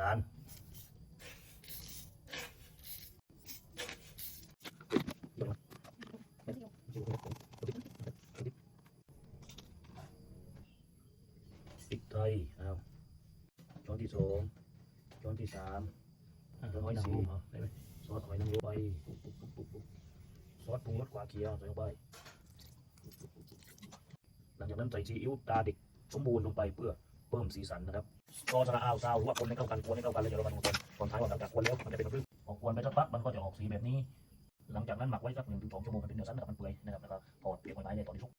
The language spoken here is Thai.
ตาลพริกไทยเอาช้อนที่สองช้อนที่สามอะหอยนางรมเหรอได้ไหมซอสหอยนางรมไปปุ๊บปุ๊บปุ๊บปุ๊บปุ๊บซอสปรุงรสกวาเขียวใส่ลงไป หลังจากนั้นใส่ซีอิ๊วตาเด็กสมบูรณ์ลงไปเพื่อ เพิ่มสีสันนะครับซอสระอ้าวซาวว่าคนให้เข้ากันคนให้เข้ากันแล้วเดี๋ยวเรามาดูตอนตอนท้ายว่าหลังจากคนแล้วมันจะเป็นแบบนี้พอควรไปสักพักมันก็จะออกสีแบบนี้ หลังจากนั้นหมักไว้สักหนึ่งถึงสองชั่วโมงมันเป็นเนื้อสันนะครับมันเปื่อยนะครับแล้วก็ถอดเปลือกหอยไม้ในตอนที่สุก